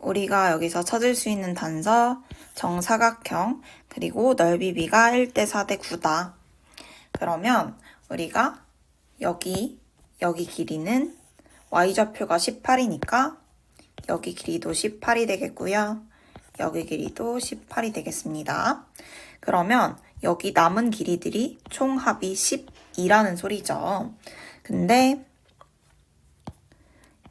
우리가 여기서 찾을 수 있는 단서 정사각형 그리고 넓이 b가 1대 4대 9다. 그러면 우리가 여기 여기 길이는 y좌표가 18이니까 여기 길이도 18이 되겠고요. 여기 길이도 18이 되겠습니다. 그러면 여기 남은 길이들이 총 합이 12라는 소리죠. 근데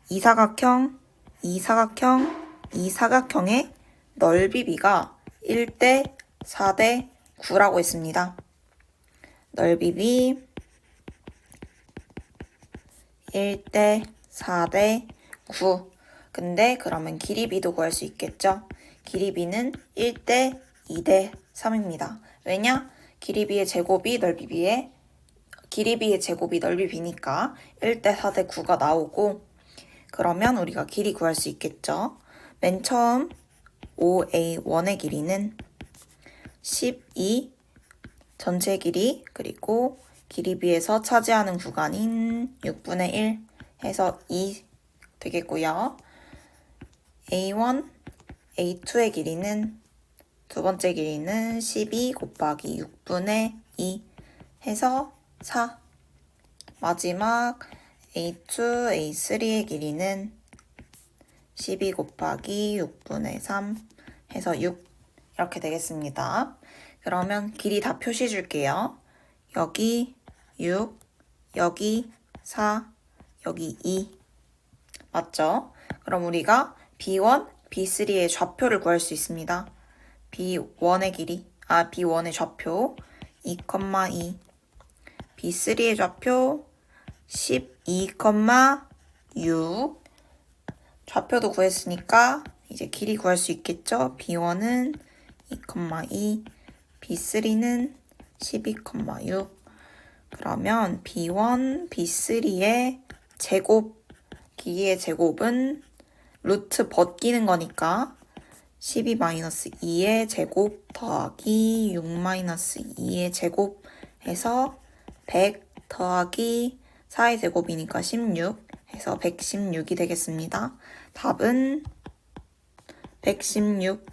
이 사각형, 이 사각형, 이 사각형의 넓이 b가 1대 4대 9라고 했습니다. 넓이 b 1대 4대 9. 근데 그러면 길이 b도 구할 수 있겠죠? 길이 b는 1대 2대 3입니다. 왜냐? 길이 b의 제곱이 넓이 b의 길이 b의 제곱이 넓이 b니까 1대 4대 9가 나오고 그러면 우리가 길이 구할 수 있겠죠? 맨 처음 5a1의 길이는 12 전체 길이 그리고 길이 b에서 차지하는 구간인 6분의 1 해서 2 되겠고요. a1, a2의 길이는 두 번째 길이는 12 곱하기 6분의 2 해서 4 마지막 a2, a3의 길이는 12 곱하기 6분의 3 해서 6 이렇게 되겠습니다. 그러면 길이 다 표시해 줄게요. 여기 6, 여기 4, 여기 2 맞죠? 그럼 우리가 B1, B3의 좌표를 구할 수 있습니다. B1의 길이, 아 B1의 좌표 2,2 B3의 좌표 12,6 좌표도 구했으니까 이제 길이 구할 수 있겠죠? B1은 2,2 B3는 12,6 그러면 B1, B3의 제곱 길이의 제곱은 루트 벗기는 거니까 12-2의 제곱 더하기 6-2의 제곱 해서 100 더하기 4의 제곱이니까 16 해서 116이 되겠습니다. 답은 116